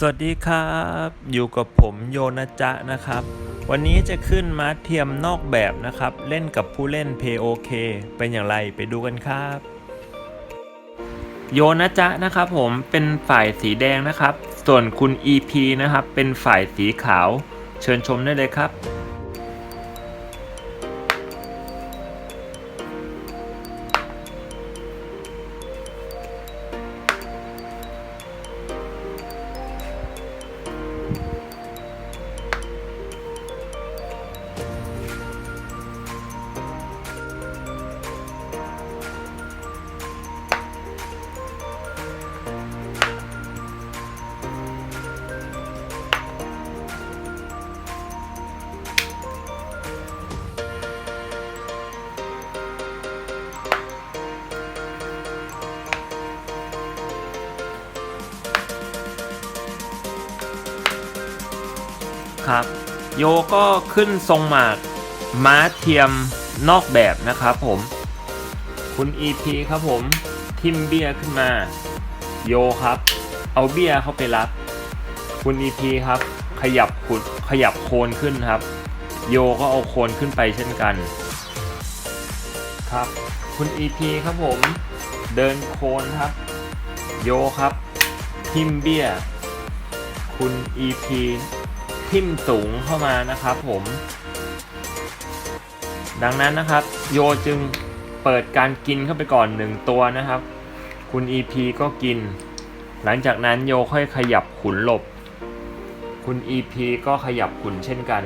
สวัสดีครับ อยู่กับผมโยนะจะนะครับ วันนี้จะขึ้นมาเทียมนอกแบบนะครับ เล่นกับผู้เล่น POK เป็นอย่างไรไปดูกันครับ โยนะจะนะครับผมเป็นฝ่ายสีแดงนะครับ ส่วนคุณ EP นะครับ เป็นฝ่ายสีขาว เชิญชมได้เลยครับ ครับ โยก็ขึ้นทรงหมากม้าเทียมนอกแบบนะครับผม คุณ EP ครับผม ทิมเบียขึ้นมา โยครับ เอาเบียเข้าไปรับ คุณ EP ครับ ขยับขุดขยับโคนขึ้นครับ โยก็เอาโคนขึ้นไปเช่นกัน ครับ คุณ EP ครับผม เดินโคนครับ โยครับ ทิมเบียคุณ EP ทิมสูงเข้ามานะครับผม ดังนั้นนะครับ โยจึงเปิดการกินเข้าไปก่อนหนึ่งตัวนะครับ คุณ EP ก็กิน หลังจากนั้นโยค่อยขยับขุนหลบ คุณ EP ก็ขยับขุนเช่นกัน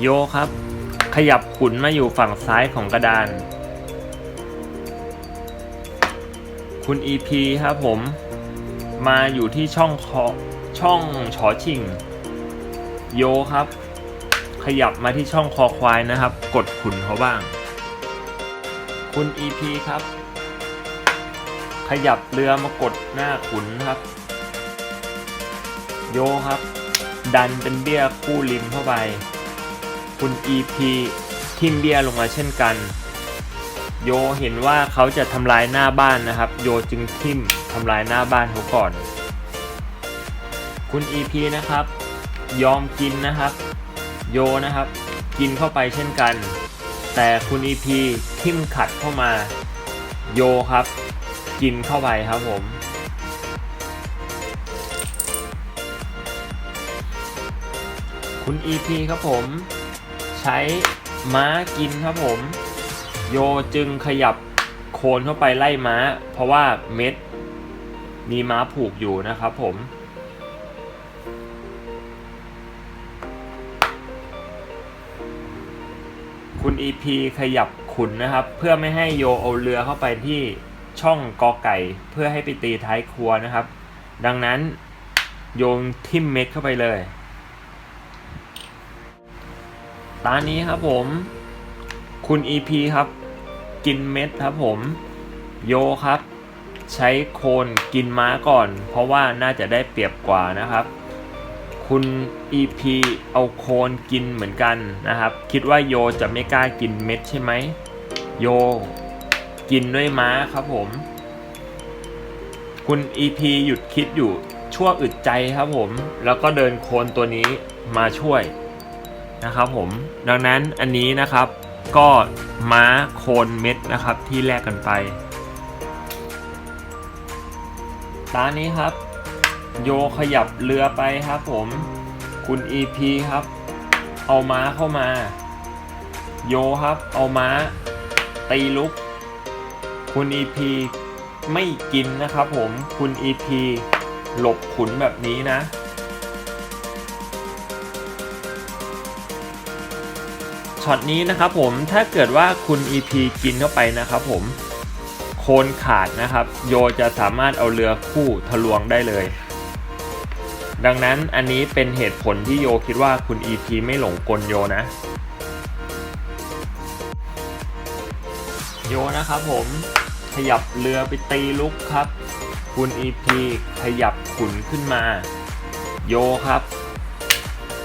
โยครับ ขยับขุนมาอยู่ฝั่งซ้ายของกระดาน คุณ EP ครับผม มาอยู่ที่ช่องคอช่องชอชิง โยครับ ขยับมาที่ช่องคอควายนะครับ กดขุนเขาบ้าง คุณ EP ครับ ขยับเรือมากดหน้าขุนครับ โยครับ ดันเป็นเบี้ยคู่ริมเข้าไป คุณ EP ทิมเบี้ยลงมาเช่นกัน โยเห็นว่าเขาจะทำลายหน้าบ้านนะครับ โยจึงทิม ทำลายหน้าบ้านเขาก่อน คุณ EP นะครับ ยอมกินนะครับ โยนะครับ กินเข้าไปเช่นกัน แต่คุณ EP ทิมขัดเข้ามา โยครับ กินเข้าไปครับผม คุณ EP ครับผม ใช้ม้ากินครับผม โยจึงขยับโคนเข้าไปไล่ม้า เพราะว่าเม็ด มีม้าผูกอยู่นะครับผม คุณ EP ขยับขุนนะครับ เพื่อไม่ให้โยเอาเรือเข้าไปที่ช่องกอไก่ เพื่อให้ไปตีท้ายครัวนะครับ ดังนั้นโยงทิมเม็ดเข้าไปเลยตานี้ครับผม คุณ EP ครับ กินเม็ดครับผม โยครับ ใช้โคนกินม้าก่อน เพราะว่าน่าจะได้เปรียบกว่านะครับ คุณ EP เอาโคนกินเหมือนกันนะครับ คิดว่าโยจะไม่กล้ากินเม็ดใช่ไหมโย กินด้วยม้าครับผม คุณ EP หยุดคิดอยู่ชั่วอึดใจครับผม แล้วก็เดินโคนตัวนี้มาช่วยนะครับผม ดังนั้นอันนี้นะครับก็ม้าโคนเม็ดนะครับที่แลกกันไป ตานี้ครับ โยขยับเรือไปครับผม คุณ EP ครับ เอาม้าเข้ามา โยครับ เอาม้า ตีลุก คุณ EP ไม่กินนะครับผม คุณ EP หลบขุนแบบนี้นะช็อตนี้นะครับผมถ้าเกิดว่าคุณ EP กินเข้าไปนะครับผม โคนขาดนะครับ โยจะสามารถเอาเรือคู่ทะลวงได้เลย ดังนั้นอันนี้เป็นเหตุผลที่โยคิดว่าคุณ EP ไม่หลงกลโยนะ โยนะครับผมขยับเรือไปตีลุกครับ คุณ EP ขยับขุนขึ้นมา โยครับ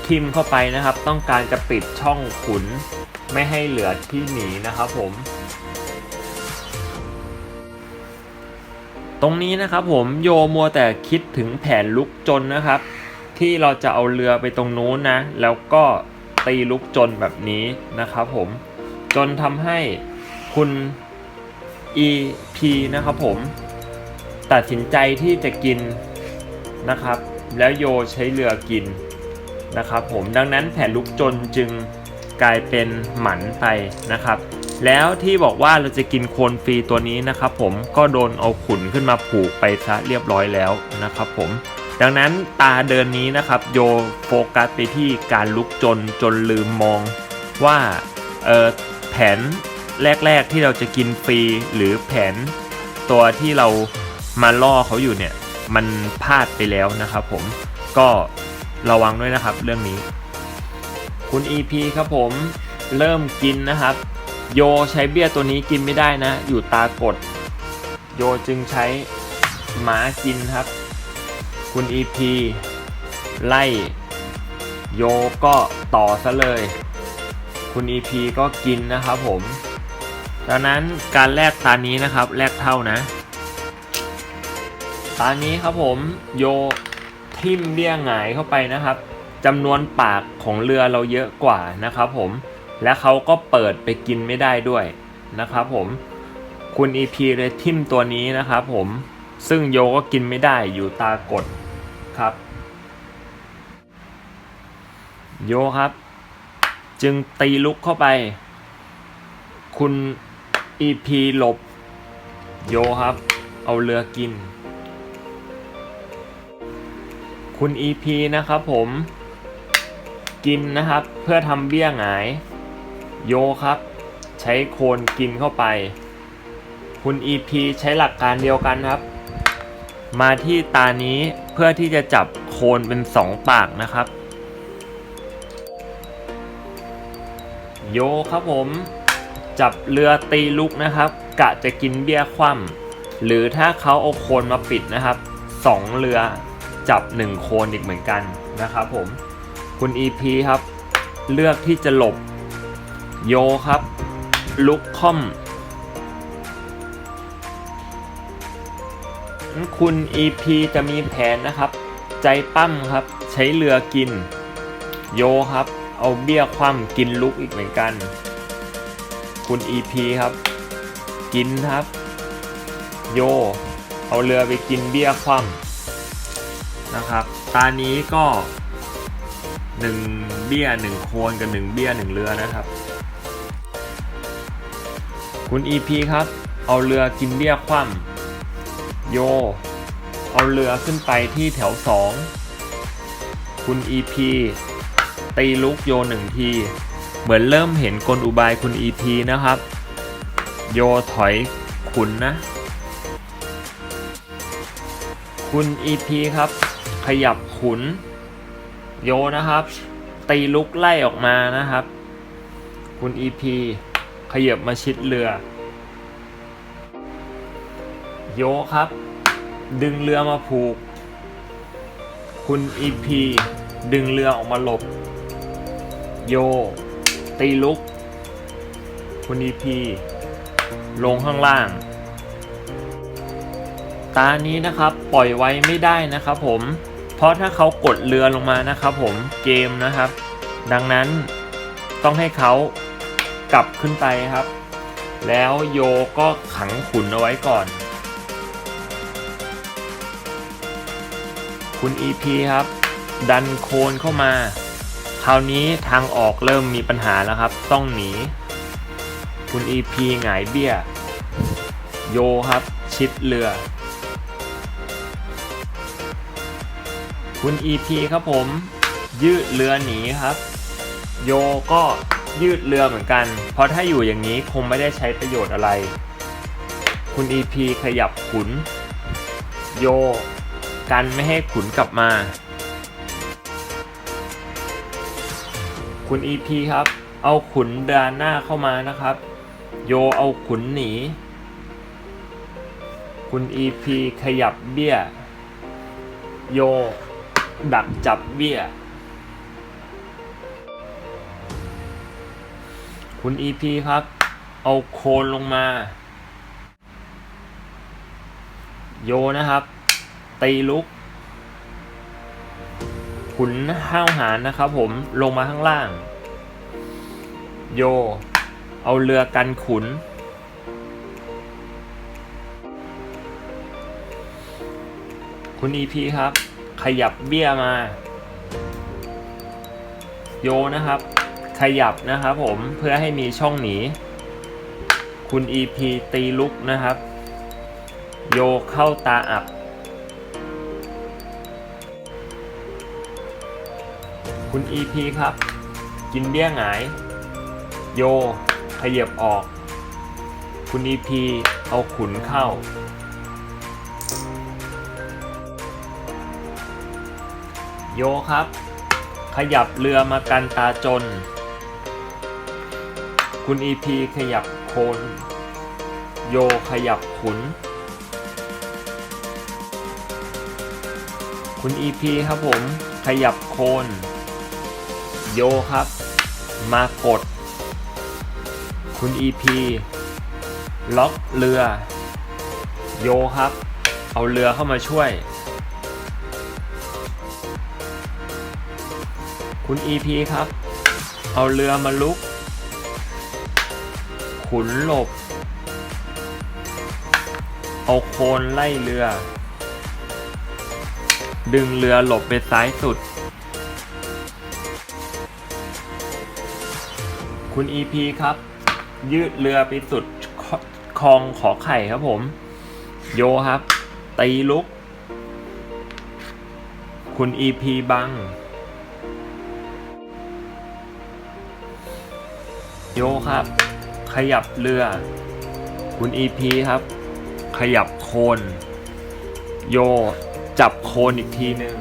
ทิมเข้าไปนะครับ ต้องการจะปิดช่องขุนไม่ให้เหลือที่หนีนะครับผม ตรงนี้นะครับผมโยมัวแต่คิดถึงแผนลุกจนนะครับ ที่เราจะเอาเรือไปตรงนู้นนะ แล้วก็ตีลุกจนแบบนี้นะครับผมจนทำให้คุณ EP นะครับผมตัดสินใจที่จะกินนะครับ แล้วโยใช้เรือกินนะครับผมดังนั้นแผนลุกจนจึงกลายเป็นหมันไปนะครับ แล้วที่บอกว่าเราจะกินโคนฟรีตัวนี้นะครับผมก็โดนเอาขุนขึ้นมาผูกไปซะเรียบร้อยแล้วนะครับผมดังนั้นตาเดินนี้นะครับโยโฟกัสไปที่การลุกจนจนลืมมองว่าเออแผนแรก ๆที่เราจะกินฟรีหรือแผนตัวที่เรามาล่อเขาอยู่เนี่ยมันพลาดไปแล้วนะครับผมก็ระวังด้วยนะครับเรื่องนี้ คุณ EP ครับผมเริ่มกินนะครับ โยใช้เบี้ยตัวนี้กินไม่ได้นะ อยู่ตากด โยจึงใช้หมากินครับ คุณ EP ไล่ โยก็ต่อซะเลย คุณ EP ก็กินนะครับผมดังนั้นการแลกตานี้นะครับแลกเท่านะตานี้ครับผมโยทิมเบี้ยหงายเข้าไปนะครับจำนวนปากของเรือเราเยอะกว่านะครับผม และเขาก็เปิดไปกินไม่ได้ด้วยนะครับผมคุณ EP เลยทิมตัวนี้นะครับผมซึ่งโยก็กินไม่ได้อยู่ตากดครับ โยครับ จึงตีลุกเข้าไป คุณ EP หลบ โยครับ เอาเรือกิน คุณ EP นะครับผม กินนะครับเพื่อทำเบี้ยหงาย โยครับ ใช้โคนกินเข้าไป คุณ EP ใช้หลักการเดียวกันครับ มาที่ตานี้เพื่อที่จะจับโคนเป็นสองปากนะครับ โยครับผมจับเรือตีลุกนะครับ กะจะกินเบี้ยคว่ำหรือถ้าเขาเอาโคนมาปิดนะครับสองเรือจับหนึ่งโคนอีกเหมือนกันนะครับผมคุณ EP ครับ เลือกที่จะหลบ โยครับ ลุกคอม คุณ EP จะมีแผนนะครับ ใจปั้มครับ ใช้เรือกิน โยครับ เอาเบี้ยคว่ำกินลุกอีกเหมือนกัน คุณ EP ครับ กินครับ โย เอาเรือไปกินเบี้ยคว่ำนะครับ ตานี้ก็หนึ่งเบี้ยหนึ่งโคนกับหนึ่งเบี้ยหนึ่งเรือนะครับ คุณ EP ครับ เอาเรือกินเบี้ยคว่ำโย เอาเรือขึ้นไปที่แถวสองคุณ EP ตีลุกโยหนึ่งที เหมือนเริ่มเห็นกลอุบายคุณ EP นะครับ โยถอยขุนนะ คุณ EP ครับ ขยับขุน โยนะครับ ตีลุกไล่ออกมานะครับ คุณ EP ข ยับมาชิดเรือ โยครับ ดึงเรือมาผูก คุณ EP ดึงเรือออกมาหลบ โย ตีลุก คุณ EP ลงข้างล่าง ตานี้นะครับปล่อยไว้ไม่ได้นะครับผม เพราะถ้าเขากดเรือลงมานะครับผมเกมนะครับ ดังนั้นต้องให้เขา กลับขึ้นไปครับ แล้วโยก็ขังขุนเอาไว้ก่อน คุณ EP ครับ ดันโคนเข้ามา คราวนี้ทางออกเริ่มมีปัญหาแล้วครับ ต้องหนี คุณ EP หงายเบี้ย โยครับ ชิดเรือ คุณ EP ครับผม ยืดเรือหนีครับ โยก็ ยืดเรือเหมือนกัน เพราะถ้าอยู่อย่างนี้คงไม่ได้ใช้ประโยชน์อะไร คุณ EP ขยับขุน โย กันไม่ให้ขุนกลับมา คุณ EP ครับ เอาขุนดานหน้าเข้ามานะครับ โยเอาขุนหนี คุณ EP ขยับเบี้ย โย ดักจับเบี้ย คุณ EP ครับ เอาโคนลงมา โยนะครับ ตีลุก ขุนห้าวหารนะครับผมลงมาข้างล่าง โย เอาเรือกันขุน คุณอีพีครับ ขยับเบี้ยมา โยนะครับ ขยับนะครับผมเพื่อให้มีช่องหนี คุณ EP ตีลุกนะครับ โยเข้าตาอับ คุณ EP ครับ กินเบี้ยหงาย โยขยับออก คุณ EP เอาขุนเข้าโยครับ ขยับเรือมากันตาจน คุณ EP ขยับโคน โยขยับขุน คุณ EP ครับผม ขยับโคน โยครับ มากด คุณ EP ล็อกเรือ โยครับ เอาเรือเข้ามาช่วย คุณ EP ครับ เอาเรือมาลุก ขุนหลบ เอาโคนไล่เรือ ดึงเรือหลบไปซ้ายสุด คุณ EP ครับ ยืดเรือไปสุดคลองขอไข่ครับผม โยครับ ตีลุก คุณ EP บัง โยครับ ขยับเรือ คุณ EP ครับ ขยับโคน โย จับโคนอีกทีหนึ่ง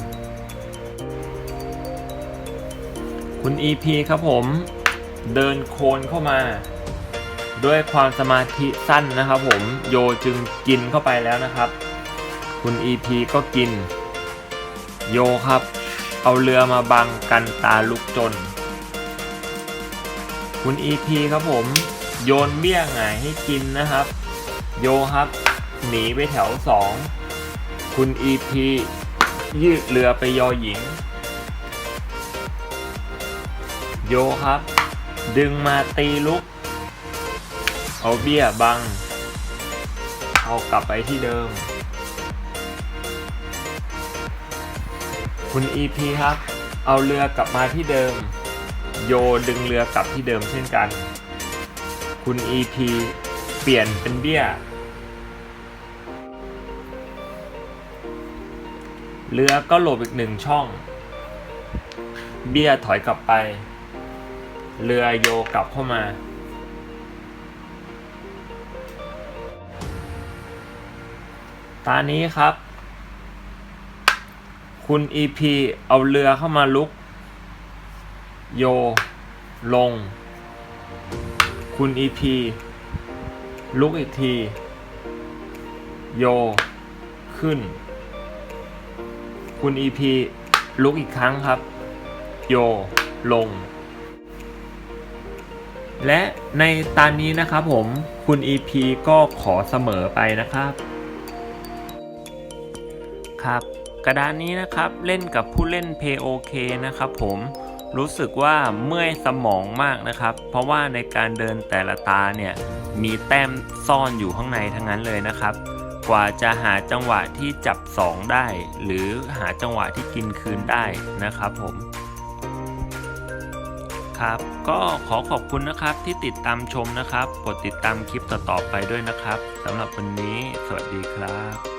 คุณ EP ครับผม เดินโคนเข้ามา ด้วยความสมาธิสั้นนะครับผมโยจึงกินเข้าไปแล้วนะครับ คุณ EP ก็กิน โยครับ เอาเรือมาบังกันตาลุกจน คุณ EP ครับผม โยนเบี้ยหงายให้กินนะครับ โยครับหนีไปแถว 2 คุณ EP ยืดเรือไปยอหญิง โยครับ ดึงมาตีลุก เอาเบี้ยบัง เอากลับไปที่เดิม คุณ EP ครับ เอาเรือกลับมาที่เดิม โยดึงเรือกลับที่เดิมเช่นกัน คุณ EP เปลี่ยนเป็นเบี้ย เรือก็หลบอีกหนึ่งช่อง เบี้ยถอยกลับไป เรือโยกลับเข้ามา ตานี้ครับ คุณ EP เอาเรือเข้ามาลุก โย ลง คุณ EP ลุกอีกที โย ขึ้น คุณ EP ลุกอีกครั้งครับ โย ลง และในตานนี้นะครับผมคุณ EP ก็ขอเสมอไปนะครับ ครับ กระดานนี้นะครับเล่นกับผู้เล่น POK นะครับผม รู้สึกว่าเมื่อยสมองมากนะครับ เพราะว่าในการเดินแต่ละตาเนี่ยมีแต้มซ่อนอยู่ข้างในทั้งนั้นเลยนะครับ กว่าจะหาจังหวะที่จับ 2 ได้ หรือหาจังหวะที่กินคืนได้นะครับผมครับก็ขอขอบคุณนะครับที่ติดตามชมนะครับ กดติดตามคลิปต่อๆไปด้วยนะครับสำหรับวันนี้ สวัสดีครับ